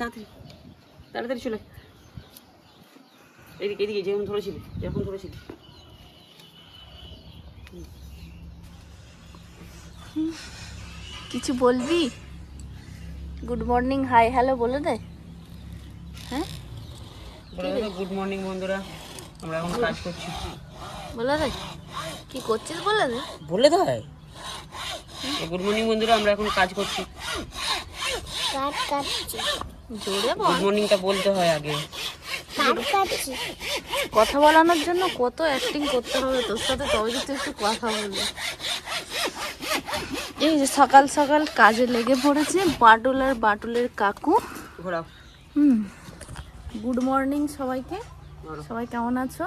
তাড়াতাড়ি। তাড়াতাড়ি চলে। এদিকে এদিকে যেরকম ধরেছিলি যেরকম ধরেছিলি। কিছু বলবি? গুড মর্নিং হাই হ্যালো বলে দে। হ্যাঁ? গুড মর্নিং বন্ধুরা। আমরা এখন কাজ করছি। বলে দে। কি করছিস বলে দে। বলে দেয় গুড মর্নিং বন্ধুরা আমরা এখন কাজ করছি। কাট কাটছি। জোরে গুড মর্নিংটা বলতে হয় আগে। কথা বলানোর জন্য কত অ্যাক্টিং করতে হবে তোর সাথে তবে যদি একটু কথা বলবি এই যে সকাল সকাল কাজে লেগে পড়েছে বাটুল আর বাটুলের কাকু। হুম। গুড মর্নিং সবাইকে। সবাই কেমন আছো?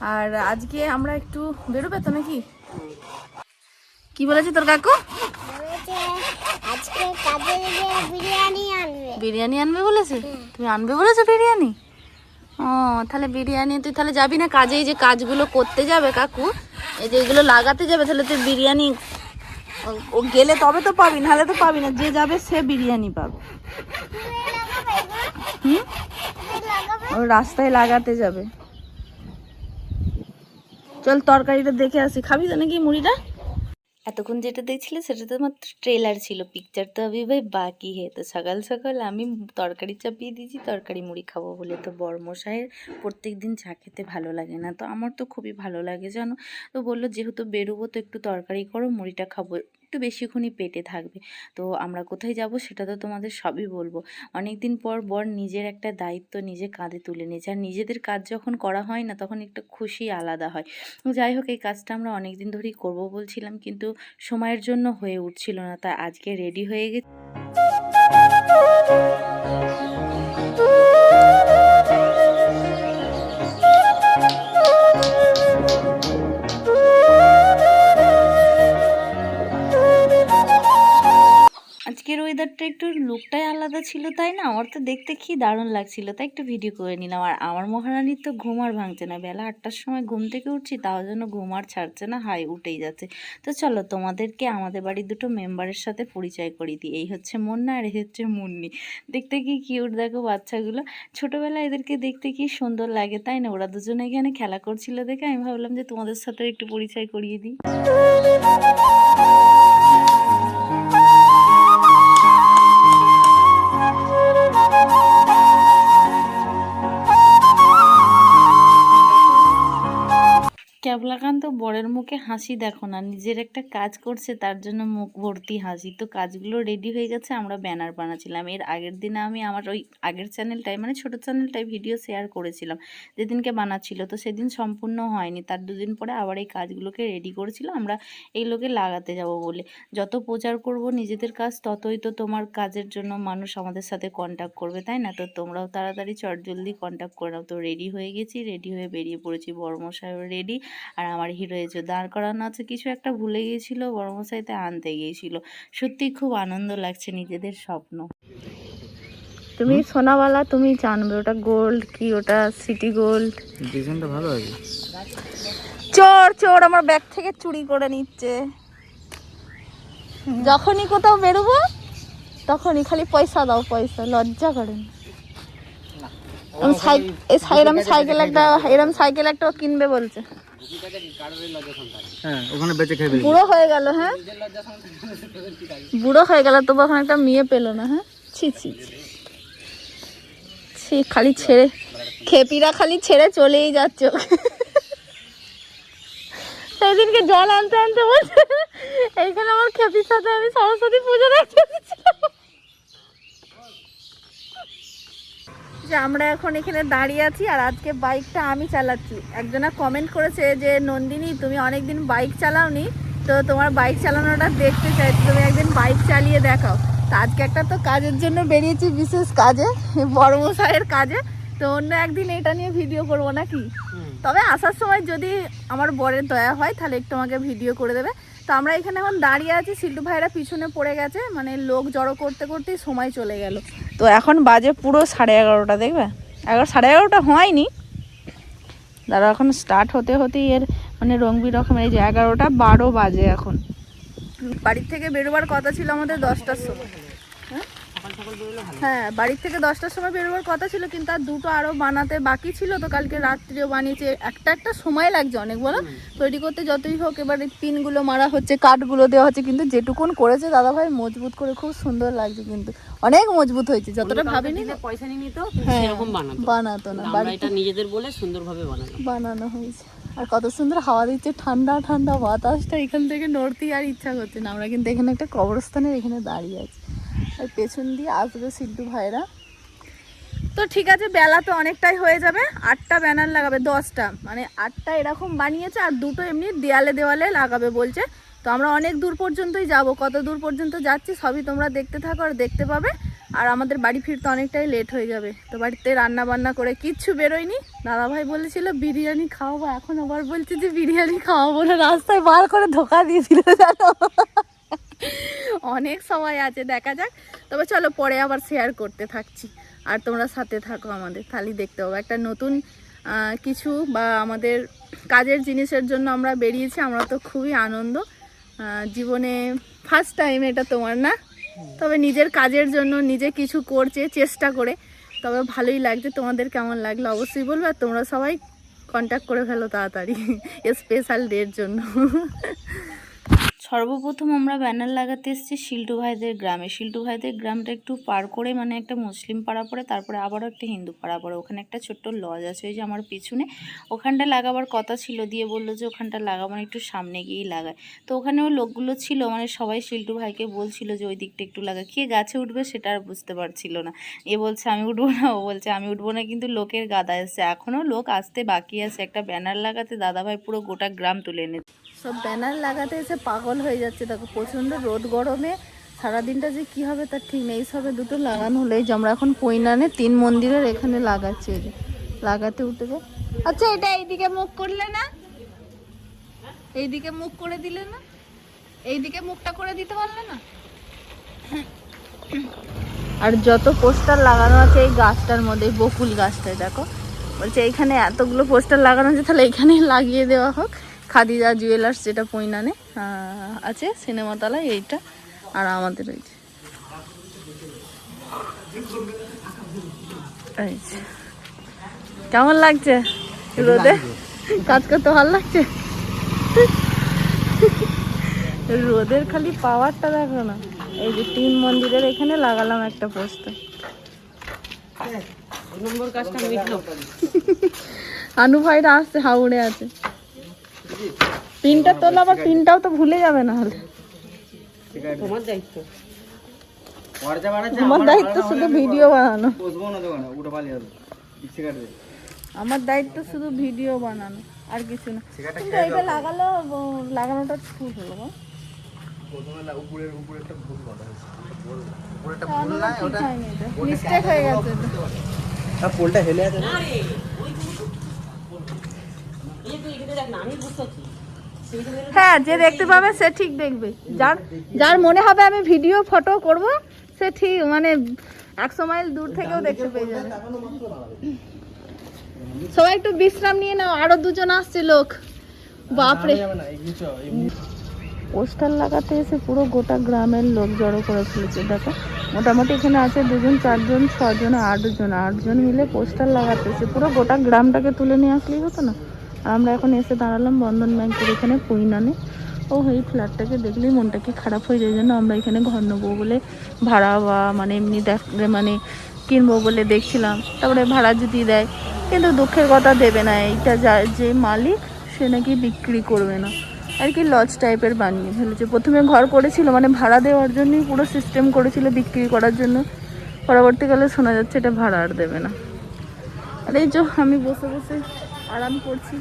আর আজকে আমরা একটু বেরোবে তো নাকি? কি বলেছে তোর কাকু? আজকে বিরিয়ানি আনবে। বলেছে? তুমি আনবে বলেছ বিরিয়ানি? ও তাহলে বিরিয়ানি তুই তাহলে যাবি না কাজে? এই যে কাজগুলো করতে যাবে কাকু এই যে এগুলো লাগাতে যাবে তাহলে তুই বিরিয়ানি ও- ও গেলে তবে তো পাবি নাহলে তো পাবি না। যে যাবে সে বিরিয়ানি পাবে। হুম? ও রাস্তায় লাগাতে যাবে। চল তরকারিটা দেখে আসি। খাবি তো নাকি মুড়িটা? এতক্ষণ যেটা দেখছিলে সেটা তো মাত্র ট্রেলার ছিল। পিকচার তো আমি ভাই বাকি হে। তো সকাল সকাল আমি তরকারি চাপিয়ে দিয়েছি, তরকারি মুড়ি খাব বলে। তো বড়মশাইয়ের প্রত্যেক দিন চা খেতে ভালো লাগে না। তো আমার তো খুবই ভালো লাগে, জানো? তো বলল, যেহেতু বেরোবো, তো একটু তরকারি করো, মুড়িটা খাব। একটু বেশিক্ষণই পেটে থাকবে। তো আমরা কোথায় যাব সেটা তো তোমাদের সবই বলব। অনেক দিন পর বর নিজের একটা দায়িত্ব নিজে কাঁধে তুলে নিয়েছে। আর নিজেদের কাজ যখন করা হয় না, তখন একটা খুশি আলাদা হয়। যাই হোক, এই কাজটা আমরা অনেক দিন ধরেই করব বলছিলাম, কিন্তু সময়ের জন্য হয়ে উঠছিল না। তাই আজকে রেডি হয়ে গেছে। আজকের ওয়েদারটা একটু লুকটাই আলাদা ছিল, তাই না? আমার তো দেখতে কি দারুণ লাগছিল, তাই একটু ভিডিও করে নিলাম। আর আমার মহারানীর তো ঘুম আর ভাঙছে না। বেলা আটটার সময় ঘুম থেকে উঠছি, তাও যেন ঘুম আর ছাড়ছে না, হাই, উঠেই যাচ্ছে। তো চলো, তোমাদেরকে আমাদের বাড়ির দুটো মেম্বারের সাথে পরিচয় করিয়ে দিই। এই হচ্ছে মুন্না আর এই হচ্ছে মুন্নি। দেখতে কি কিউট দেখো বাচ্চাগুলো। ছোটোবেলায় এদেরকে দেখতে কি সুন্দর লাগে, তাই না? ওরা দুজনে এখানে খেলা করছিল দেখে আমি ভাবলাম যে তোমাদের সাথে একটু পরিচয় করিয়ে দিই। ক্যাবলাকান্ত বরের মুখে হাসি দেখো না। নিজের একটা কাজ করছে, তার জন্য মুখ ভর্তি হাসি। তো কাজগুলো রেডি হয়ে গেছে, আমরা ব্যানার বানাচ্ছিলাম এর আগের দিনে আমি আমার ওই আগের চ্যানেলটায় মানে ছোট চ্যানেলটায় ভিডিও শেয়ার করেছিলাম। যেদিনকে বানাচ্ছিল, তো সেদিন সম্পূর্ণ হয়নি। তার দুদিন পরে আবার এই কাজগুলোকে রেডি করেছিল, আমরা এইগুলোকে লাগাতে যাব বলে। যত প্রচার করব নিজেদের কাজ, ততই তো তোমার কাজের জন্য মানুষ আমাদের সাথে কন্ট্যাক্ট করবে, তাই না? তো তোমরাও তাড়াতাড়ি চটজলদি কন্ট্যাক্ট করে নাও। তো রেডি হয়ে গেছি রেডি হয়ে বেরিয়ে পড়েছি। বড়মশাইও রেডি আর আমার হিরো এসে দাঁড় করানো আছে কিছু একটা ভুলে গিয়েছিল বড়মশাইতে আনতে গিয়েছিল। সত্যি খুব আনন্দ লাগছে নিজেদের স্বপ্ন। তুমি সোনাওয়ালা তুমি জানবে ওটা গোল্ড কি ওটা সিটি গোল্ড ডিজাইনটা ভালো আছে? চোর চোর আমার ব্যাগ থেকে চুরি করে নিচ্ছে। যখনই কোথাও বেরোবো তখনই খালি পয়সা দাও পয়সা লজ্জা করেন আমি সাইকেল একটা এরম সাইকেল একটা কিনবে বলছে। হ্যাঁ ওখানে বেঁচে খেয়ে বুড়ো হয়ে গেল হ্যাঁ? বুড়ো হয়ে গেল তবু এখন একটা মেয়ে পেল না হ্যাঁ? ছি ছি ছি। ছি খালি ছেড়ে খেপিরা খালি ছেড়ে চলেই যাচ্ছে। সেদিনকে জল আনতে আনতে বলছে এইখানে আমার খেপির সাথে আমি সরস্বতী পুজো দেখতে যে আমরা এখন এখানে দাঁড়িয়ে আছি আর আজকে বাইকটা আমি চালাচ্ছি। একজনা কমেন্ট করেছে যে নন্দিনী তুমি অনেকদিন বাইক চালাওনি তো তোমার বাইক চালানোটা দেখতে চাই তুমি একদিন বাইক চালিয়ে দেখাও। তো আজকে একটা তো কাজের জন্য বেরিয়েছি বিশেষ কাজে বড় মশাইয়ের কাজে। তো অন্য একদিন এটা নিয়ে ভিডিও করব নাকি? তবে আসার সময় যদি আমার বরের দয়া হয় তাহলে একটু আমাকে ভিডিও করে দেবে। তো আমরা এখানে এখন দাঁড়িয়ে আছি সিল্টু ভাইরা পিছনে পড়ে গেছে মানে লোক জড়ো করতে করতেই সময় চলে গেল। তো এখন বাজে পুরো সাড়ে এগারোটা, দেখবে? এগারো, সাড়ে এগারোটা হয়নি। দাঁড়া এখন স্টার্ট হতে হতেই এর মানে রং বেরকমের এই যে এগারোটা বারো বাজে এখন। বাড়ির থেকে বেরোবার কথা ছিল আমাদের দশটার সময়। হ্যাঁ বাড়ির থেকে দশটার সময় বেরোবার কথা ছিল কিন্তু আর দুটো আরও বানাতে বাকি ছিল তো কালকে রাত্রিও বানিয়েছে। একটা একটা সময় লাগছে অনেক বলো? তৈরি করতে যতই হোক এবার পিনগুলো মারা হচ্ছে কাঠগুলো দেওয়া হচ্ছে কিন্তু যেটুকুন করেছে দাদা ভাই মজবুত করে খুব সুন্দর লাগছে কিন্তু। অনেক মজবুত হয়েছে যতটা ভাবিনি পয়সা নিয়ে নিত হ্যাঁ, সেরকম বানাতো। বানাতো না এটা নিজেদের বলে সুন্দরভাবে বানানো বানানো হয়েছে। আর কত সুন্দর হাওয়া দিচ্ছে ঠান্ডা ঠান্ডা বাতাসটা এখান থেকে নড়তেই আর ইচ্ছা করছে না। আমরা কিন্তু এখানে একটা কবরস্থানের এখানে দাঁড়িয়ে আছি। আর পেছন দিয়ে আসবে সিদ্ধু ভাইরা। তো ঠিক আছে, বেলা তো অনেকটাই হয়ে যাবে, আটটা ব্যানার লাগাবে, দশটা। মানে আটটা এরকম বানিয়েছে, আর দুটো এমনি দেয়ালে দেওয়ালে লাগাবে বলছে। তো আমরা অনেক দূর পর্যন্তই যাব, কত দূর পর্যন্ত যাচ্ছি সবই তোমরা দেখতে থাকো আর দেখতে পাবে। আর আমাদের বাড়ি ফিরতে অনেকটাই লেট হয়ে যাবে। তো বাড়িতে রান্না বান্না করে কিচ্ছু বেরোয়নি। দাদা ভাই বলেছিল, বিরিয়ানি খাওয়াবো। এখন আবার বলছে যে, বিরিয়ানি খাওয়াবো না। রাস্তায় বার করে ধোকা দিয়েছিল, জানো? অনেক সময় আছে, দেখা যাক। তবে চলো পরে আবার শেয়ার করতে থাকছি। আর তোমরা সাথে থাকো আমাদের, তাহলে দেখতে পাবো। একটা নতুন কিছু বা আমাদের কাজের জিনিসের জন্য আমরা বেরিয়েছি, আমরা তো খুবই আনন্দ। জীবনে ফার্স্ট টাইম এটা তোমার না? তবে নিজের কাজের জন্য নিজে কিছু করছে, চেষ্টা করে। তবে ভালোই লাগছে। তোমাদের কেমন লাগল অবশ্যই বলবে, আর তোমরা সবাই কন্ট্যাক্ট করে ফেলো তাড়াতাড়ি স্পেশাল ডের জন্য। সর্বপ্রথম আমরা ব্যানার লাগাতে এসেছি শিল্টু ভাইদের গ্রামে। শিল্টু ভাইদের গ্রামটা একটু পার করে মানে একটা মুসলিম পাড়া পড়ে, তারপরে আবারও একটা হিন্দু পাড়া পড়ে। ওখানে একটা ছোট্ট লজ আছে, ওই যে আমার পিছনে। ওখানটা লাগাবার কথা ছিল, দিয়ে বলল যে ওখানটা লাগাবো একটু সামনে গিয়েই লাগায়। তো ওখানেও লোকগুলো ছিল মানে সবাই শিল্টু ভাইকে বলছিল যে ওই দিকটা একটু লাগা। কে গাছে উঠবে সেটা আর বুঝতে পারছিল না। এ বলছে, আমি উঠবো না। ও বলছে, আমি উঠবো না, কিন্তু লোকের গাদা এসছে। এখনও লোক আসতে বাকি আছে। একটা ব্যানার লাগাতে দাদাভাই পুরো গোটা গ্রাম তুলে এনেছে। সব ব্যানার লাগাতে এসে পাগল হয়ে যাচ্ছে। দেখো, প্রচণ্ড রোদ গরমে। সারাদিনটা যে কি হবে তার ঠিক নেই। সবে দুটো লাগানো হলো। যে আমরা এখন পৈনানে তিন মন্দিরের এখানে লাগাচ্ছি। যে, লাগাতে উঠে আচ্ছা এটা এইদিকে মুখ করলে না? এইদিকে মুখ করে দিলে না? এইদিকে মুখটা করে দিতে পারলে না? আর যত পোস্টার লাগানো আছে এই গাছটার মধ্যে বকুল গাছটায়, দেখো। বলছে, এইখানে এতগুলো পোস্টার লাগানো আছে, তাহলে এখানেই লাগিয়ে দেওয়া হোক। খাদিজা জুয়েলার্স যেটা পৈনানে আছে সিনেমা তলায় এইটা আর আমাদের ওই যে। কেমন লাগছে? রোদে? কাজ করতে ভালো লাগছে? রোদের খালি পাওয়ারটা দেখো না। এই যে তিন মন্দিরের এখানে লাগালাম একটা পোস্টার দুই নম্বর কাজটা মিটলো আনু ভাইরা আসছে হাওড়ে আছে। পিনটা তোলা আবার পিনটাও তো ভুলে যাবে না হলে। তোমার দায়িত্ব। আমার দায়িত্ব শুধু ভিডিও বানানো। আমার দায়িত্ব শুধু ভিডিও বানানো আর কিছু না। কিন্তু এটা লাগালো লাগানোটা ঠিক হলো গো। উপরের উপরে হ্যাঁ যে দেখতে পাবে সে ঠিক দেখবে। যার যার মনে হবে আমি ভিডিও ফটো করব সে ঠিক মানে একশো মাইল দূর থেকেও দেখতে পেয়ে যাবে। সবাই একটু বিশ্রাম নিয়ে নাও আরও দুজন আসছে লোক। বাপরে। পোস্টার লাগাতে এসে পুরো গোটা গ্রামের লোক জড়ো করে ফেলেছে। দেখো মোটামুটি এখানে আছে দুজন চারজন ছজন আটজন আটজন মিলে পোস্টার লাগাতে এসে পুরো গোটা গ্রামটাকে তুলে নিয়ে আসলেই হতো না। আমরা এখন এসে দাঁড়ালাম বন্ধন ব্যাংকের এখানে পৈনানে ও এই ফ্ল্যাটটাকে দেখলেই মনটা কি খারাপ হয়ে যায় যেন আমরা এখানে ঘর নেব বলে ভাড়া বা মানে এমনি দেখ মানে কিনবো বলে দেখছিলাম। তারপরে ভাড়া যদি দেয়, কিন্তু দুঃখের কথা দেবে না, এইটা যা, যে মালিক সে নাকি বিক্রি করবে না। আর কি লজ টাইপের বানিয়ে ফেলেছে। প্রথমে ঘর করেছিল মানে ভাড়া দেওয়ার জন্যই পুরো সিস্টেম করেছিল বিক্রি করার জন্য। পরবর্তীকালে শোনা যাচ্ছে এটা ভাড়া আর দেবে না। আর এই যে আমি বসে বসে আরাম করছি।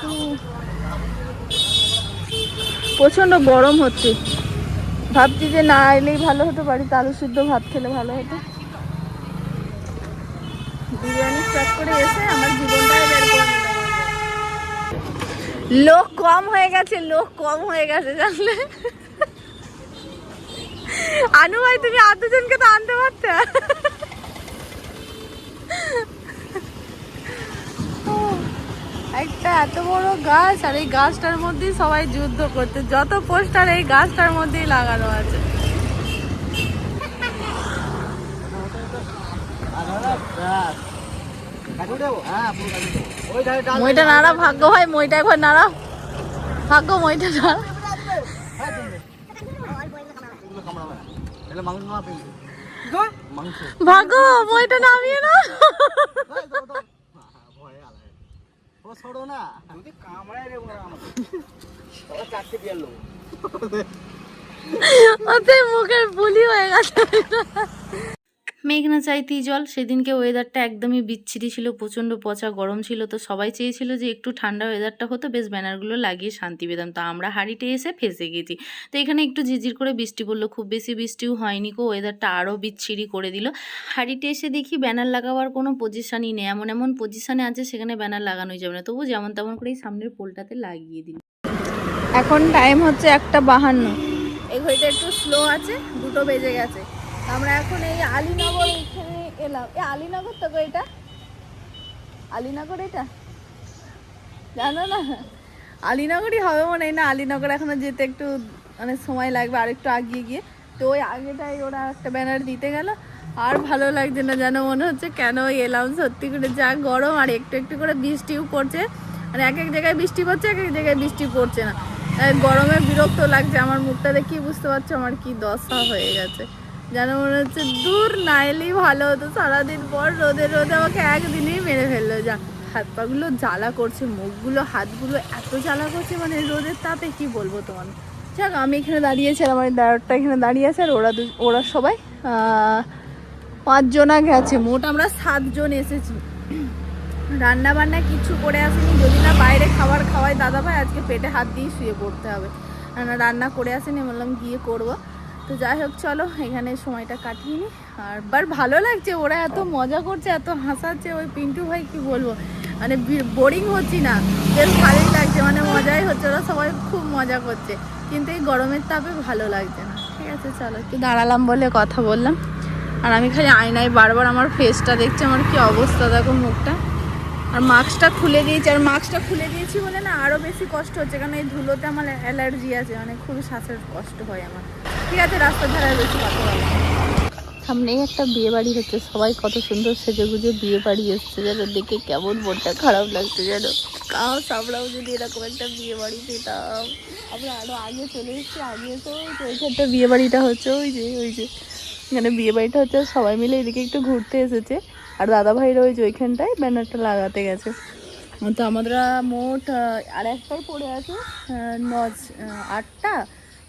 তো প্রচণ্ড গরম হচ্ছে। ভাবছি যে না এলেই ভালো হতো, বাড়িতে আলু সিদ্ধ ভাত খেলে ভালো হতো। বিরিয়ানি স্টার্ট করে এসে আমার জীবনটাই বের লোক কম হয়ে গেছে, লোক কম হয়ে গেছে, জানলে? আনু ভাই, তুমি তো আনতে পারতে? একটা এত বড় গাছ, আর এই গাছটার মধ্যেই সবাই যুদ্ধ করতে যত পোস্টার, এই গাছটার মধ্যেই লাগানো আছে। হ্যাঁ মইটা নাড়া, ভাগ্য ভাই, মইটা একবার নাড়া। ভাগ্য, মইটা নাড়া। ভাগ্য, মইটা নামিয়ে না এই দাও, দাও। হ্যাঁ, ভয়ে আলাদা। ও ছোড়ো না। যদি কামড়ায় রে ওরা আমাকে। ওরা চারটে বিয়ার লোক। ওতে মুখের বুলি হয়ে গেছে। মেঘনা চাইতেই জল। সেদিনকে ওয়েদারটা একদমই বিচ্ছিরি ছিল, প্রচণ্ড পচা গরম ছিল। তো সবাই চেয়েছিল যে একটু ঠান্ডা ওয়েদারটা হতো, বেশ ব্যানারগুলো লাগিয়ে শান্তি পেতাম। তো আমরা হাড়িতে এসে ফেসে গেছি। তো এখানে একটু ঝিরঝির করে বৃষ্টি পড়ল। খুব বেশি বৃষ্টিও হয়নি কো ওয়েদারটা আরও বিচ্ছিরি করে দিল। হাড়িতে এসে দেখি ব্যানার লাগাবার কোনো পজিশনই নেই। এমন এমন পজিশনে আছে, সেখানে ব্যানার লাগানোই যাবে না। তবু যেমন তেমন করেই সামনের পোলটাতে লাগিয়ে দিল। এখন টাইম হচ্ছে একটা বাহান্ন। এই ঘড়িটা একটু স্লো আছে, দুটো বেজে গেছে। আমরা এখন এই আলীনগর এখানে এলাম। এ, আলীনগর তো এটা? আলীনগর এটা? জানো না? আলীনগরই হবে মনে হয় না? আলীনগর এখনও যেতে একটু মানে সময় লাগবে, আর একটু আগিয়ে গিয়ে। তো ওই আগেটাই ওরা একটা ব্যানার দিতে গেল। আর ভালো লাগছে না যেন মনে হচ্ছে কেন এলাম সত্যি করে। যা গরম আর একটু একটু করে বৃষ্টিও পড়ছে। মানে এক এক জায়গায় বৃষ্টি পড়ছে, এক এক জায়গায় বৃষ্টি পড়ছে না। গরমে বিরক্ত লাগছে আমার মুখটা দেখি বুঝতে পারছ? আমার কি দশা হয়ে গেছে। যেন মনে হচ্ছে দূর না এলেই ভালো হতো। সারাদিন পর রোদে রোদে আমাকে একদিনেই মেরে ফেলল। যা, হাত পাগুলো জ্বালা করছে, মুখগুলো, হাতগুলো এত জ্বালা করছে মানে রোদের তাপে, কি বলব তোমার? যাক, আমি এখানে দাঁড়িয়েছি আর আমার ড্রাইভারটা এখানে দাঁড়িয়ে আছে আর ওরা ওরা সবাই পাঁচজনা গেছে। মোট আমরা সাতজন এসেছি। রান্না বান্না কিছু করে আসেনি। যদি না বাইরে খাবার খাওয়াই দাদা ভাই আজকে পেটে হাত দিয়ে শুয়ে পড়তে হবে। রান্না করে আসেনি বললাম গিয়ে করব। তো যাই হোক, চলো, এখানে সময়টা কাটিয়ে নি। আর বার ভালো লাগছে, ওরা এত মজা করছে, এত হাসাচ্ছে, ওই পিন্টু ভাই কি বলব? মানে বোরিং হচ্ছি না। বেশ ভালোই লাগছে মানে মজাই হচ্ছে, ওরা সবাই খুব মজা করছে। কিন্তু এই গরমের তাপে ভালো লাগছে না। ঠিক আছে, চলো, একটু দাঁড়ালাম বলে কথা বললাম। আর আমি খালি আয়নায় বারবার আমার ফেসটা দেখছি, আমার কি অবস্থা, দেখো মুখটা। আর মাস্কটা খুলে দিয়েছি, আর মাস্কটা খুলে দিয়েছি বলে না আরও বেশি কষ্ট হচ্ছে, কারণ এই ধুলোতে আমার অ্যালার্জি আছে মানে খুবই শ্বাসের কষ্ট হয় আমার। ঠিক আছে, রাস্তার ধারে বেশি কথা বলা। সামনেই একটা বিয়ে বাড়ি হচ্ছে, সবাই কত সুন্দর সেজে গুজে বিয়ে বাড়ি এসছে যেন দেখে কেমন মনটা খারাপ লাগছে যেন কাউ আমরাও যদি এরকম একটা বিয়ে বাড়ি পেতাম, আমরা আরও আগে চলে এসেছি, আগে তো ওইখানটা বিয়ে বাড়িটা হচ্ছে, ওই যে ওই যে। এখানে বিয়ে বাড়িটা হচ্ছে, সবাই মিলে এদিকে একটু ঘুরতে এসেছে। আর দাদা ভাইরা ওই যে ওইখানটায় ব্যানারটা লাগাতে গেছে। তো আমরা মোট আর একটাই পড়ে আছে নজ আটটা,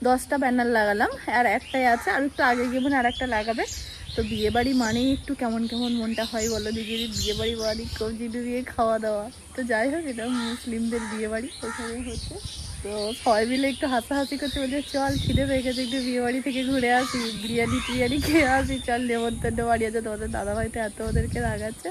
দশটা ব্যানার লাগালাম, আর একটাই আছে, আর একটু আগে গিয়ে আর একটা লাগাবে। তো বিয়ে বাড়ি মানেই একটু কেমন কেমন মনটা হয় বলো দিদি বিয়ে বাড়ি কবজি ডুবিয়ে খাওয়া দাওয়া। তো যাই হোক, এটা মুসলিমদের বিয়ে বাড়ি ওখানে হচ্ছে। তো সবাই মিলে একটু হাসাহাসি করতে বলছে, চল, খিদে পেয়ে গেছে, একটু বিয়ে বাড়ি থেকে ঘুরে আসি, বিরিয়ানি টিরিয়ানি খেয়ে আসি, চল, নেমন্তন্ন বাড়ি আছে, তোমাদের দাদাভাই তো এত ওদেরকে রাগাচ্ছে,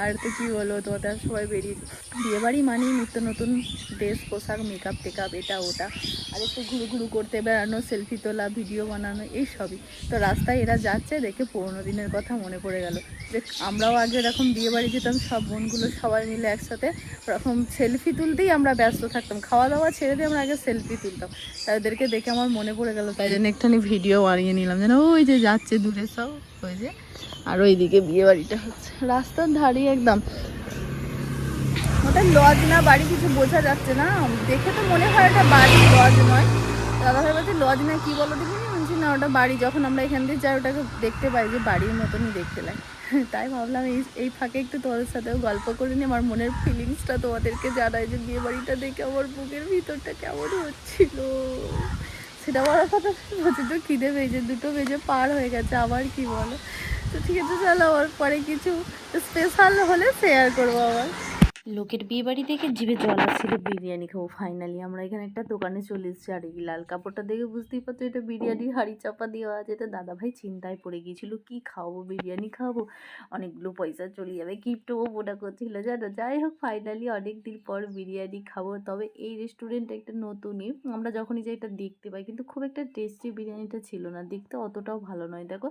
আর তো কী বলব, তোমাদের সবাই বেরিয়েছে বিয়ে বাড়ি মানেই নিত্য নতুন ড্রেস, পোশাক মেকআপ টেকআপ এটা, ওটা, আর একটু ঘুরু ঘুরু করতে বেড়ানো সেলফি তোলা ভিডিও বানানো, এই সবই। তো রাস্তায় এরা যাচ্ছে, দেখে পুরোনো দিনের কথা মনে পড়ে গেল। যে আমরাও আগে এরকম বিয়ে বাড়ি যেতাম, সব বোনগুলো সবাই মিলে একসাথে, ওরকম সেলফি তুলতেই আমরা ব্যস্ত থাকতাম। খাওয়া দাওয়া ছেড়ে দিয়ে আমরা আগে সেলফি তুলতাম। তাদেরকে দেখে আমার মনে পড়ে গেল, তাই জন্য একটুখানি ভিডিও বানিয়ে নিলাম। যেন ওই যে যাচ্ছে দূরে সব, ওই যে। আর ওইদিকে বিয়ে বাড়িটা হচ্ছে। রাস্তার ধারেই একদম। ওটা লজ না, বাড়ি কিছু বোঝা যাচ্ছে না। দেখে তো মনে হয় এটা বাড়ি লজ নয়। দাদা ভাই বলছে, লজ না কি বলো বলছি না, ওটা বাড়ি, যখন আমরা এখান দিয়ে যাই, ওটাকে দেখতে পাই যে বাড়ির মতনই দেখতে লাগে। তাই ভাবলাম এই এই ফাঁকে একটু তোমাদের সাথেও গল্প করে নিই। আমার মনের ফিলিংসটা তোমাদেরকে জানাই যে বিয়ে বাড়িটা দেখে আমার বুকের ভিতরটা কেমন হচ্ছিল। সেটা বলার কথা বলছে তো খিদে পেয়েছে, দুটো বেজে পার হয়ে গেছে, আবার কি বলো? তো ঠিক আছে, চলো আবার পরে কিছু স্পেশাল হলে শেয়ার করব আবার। লোকের বিয়ে বাড়ি দেখে জিভে জল আসছিল বিরিয়ানি খাব ফাইনালি আমরা এখানে একটা দোকানে চলে এসেছি আর এই লাল কাপড়টা দেখে বুঝতেই পারছ এটা বিরিয়ানির হাড়ি চাপা দেওয়া আছে। তো দাদাভাই চিন্তায় পড়ে গিয়েছিল, কি খাওয়াবো, বিরিয়ানি খাওয়াবো? অনেকগুলো পয়সা চলে যাবে গিফটও মোটা করছিল, জানো? যাই হোক ফাইনালি অনেক দিন পর বিরিয়ানি খাব। তবে এই রেস্টুরেন্ট একটা নতুনই, আমরা যখনই যাই এটা দেখতে পাই, কিন্তু খুব একটা টেস্টি বিরিয়ানিটা ছিল না, দেখতে অতটাও ভালো নয়। দেখো,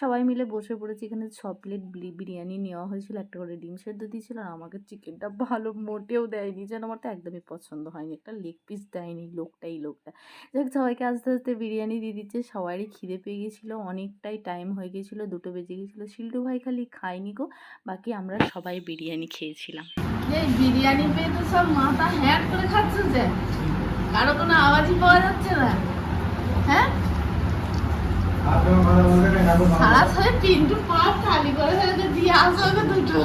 সবাই মিলে বসে পড়েছি, এখানে ছ প্লেট বিরিয়ানি নেওয়া হয়েছিল, একটা করে ডিম সেদ্ধ দিয়েছিল, আর আমাকে চিকেনটা ভালো মোটেও দেয়নি যেন আমার তো একদমই পছন্দ হয়নি। একটা লেগ পিস দেয়নি লোকটাই লোকটা। যাক সবাইকে আস্তে আস্তে বিরিয়ানি দিয়ে দিচ্ছে। সবারই খিদে পেয়ে গেছিল অনেকটাই টাইম হয়ে গেছিল দুটো বেজে গেছিল। শিল্টু ভাই খালি খায়নি গো বাকি আমরা সবাই বিরিয়ানি খেয়েছিলাম। এই বিরিয়ানি পেয়ে তো সব মাথা হ্যাট করে খাচ্ছে যে? কারও কোনো আওয়াজই পাওয়া যাচ্ছে না। হ্যাঁ? সারা সারা তিনটু পা খালি করে দিয়ে আসো ওকে দুটো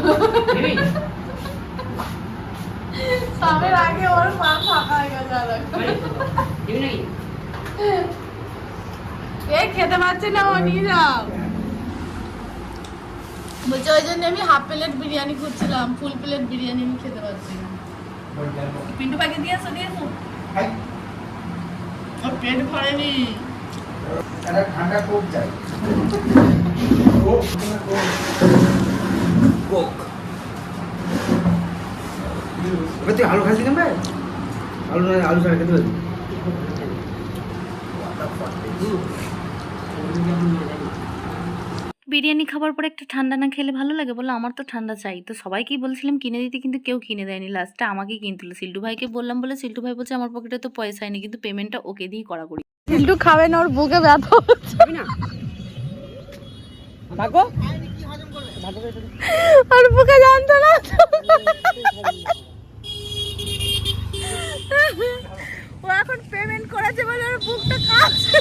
সবের আগে ওর পা ফাঁকা হয়ে গেছে আর এই খেতে পারছি না ও নিয়ে যাও। বলছে ওই জন্য আমি হাফ প্লেট বিরিয়ানি করছিলাম ফুল প্লেট বিরিয়ানি আমি খেতে পারছি না। পিন্টু পাখি দিয়েছ দিয়েছ ওর পেট ভরেনি। ঠান্ডা খুব চাই এবার তুই আলু খাচ্ছি কেন আলু নয় আলু ছাড়া খেতে পারবি? বিরিয়ানি খাবার পরে একটা ঠান্ডা না খেলে ভালো লাগে? বলে আমার তো ঠান্ডা চাই। তো সবাইকেই বলছিলাম কিনে দিতে কিন্তু কেউ কিনে দেয়নি। লাস্টে আমাকেই কিনতে হলো। সিল্টু ভাইকে বললাম বলে সিল্টু ভাই বলছে আমার পকেটে তো পয়সা হয়নি কিন্তু পেমেন্টটা ওকে দিয়েই করা করি কিন্তু খাবে না ওর বুকে ব্যথা খাবি না? ভাগো। বুকে না ও এখন পেমেন্ট করেছে বলে ওর বুকটা কাঁপছে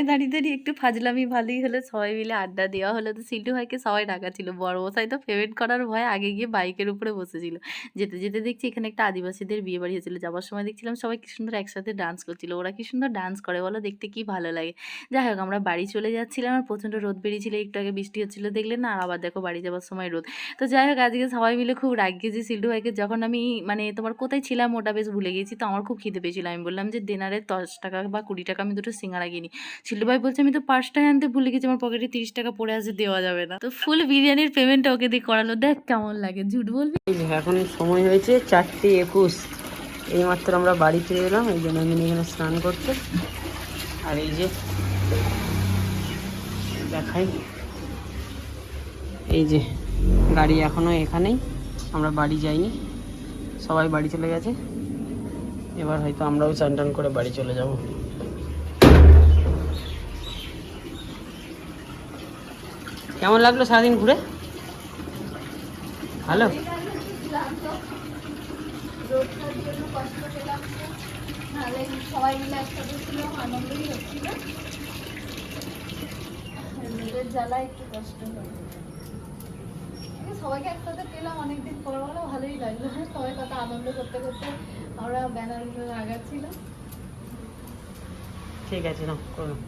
ওখানে দাঁড়িয়ে দাঁড়িয়ে একটু ফাজলামি ভালোই হলো। সবাই মিলে আড্ডা দেওয়া হলো। তো সিল্টু ভাইকে সবাই ডাকা ছিল। বড় মশাই তো পেমেন্ট করার ভয়ে আগে গিয়ে বাইকের উপরে বসেছিল। যেতে যেতে দেখছি এখানে একটা আদিবাসীদের বিয়ে বাড়ি হয়েছিল। যাবার সময় দেখছিলাম সবাই কি সুন্দর একসাথে ডান্স করছিল। ওরা কি সুন্দর ডান্স করে বলো? দেখতে কি ভালো লাগে। যাই হোক, আমরা বাড়ি চলে যাচ্ছিলাম। আর প্রচণ্ড রোদ বেরিয়েছিল। একটু আগে বৃষ্টি হচ্ছিল। দেখলে না? আর আবার দেখো বাড়ি যাওয়ার সময় রোদ। তো যাই হোক, আজকে সবাই মিলে খুব রাগ গেছি সিল্টু ভাইকে। যখন আমি মানে তোমার কোথায় ছিলাম? ওটা বেশ ভুলে গেছি। তো আমার খুব খিদে পেয়েছিল। আমি বললাম যে ডিনারে দশ টাকা বা কুড়ি টাকা আমি দুটো সিঙ্গারা কিনি। সিল্টু ভাই বলছে, আমি তো পাঁচটায় আনতে ভুলে গেছি, আমার পকেটে তিরিশ টাকা পড়ে আছে, দেওয়া যাবে না। তো ফুল বিরিয়ানির পেমেন্টটা ওকে দিয়ে করালো। দেখ কেমন লাগে, ঝুট বলবি? এখন সময় হয়েছে চারটে একুশ। এইমাত্র আমরা বাড়ি ফিরে এলাম, এই জন্য আমি এখানে স্নান করতে আর এই যে দেখাই। এই যে গাড়ি এখনও এখানেই, আমরা বাড়ি যাইনি। সবাই বাড়ি চলে গেছে। এবার হয়তো আমরাও চান টান করে বাড়ি চলে যাব। কেমন লাগল সারাদিন ঘুরে? ভালো? সবাই মিলে একসাথে আনন্দই একটু কষ্ট সবাইকে একসাথে পেলাম বলে ভালোই লাগল সবাই কত আনন্দ করতে করতে আমরা লাগাচ্ছিলাম ঠিক আছে না করুন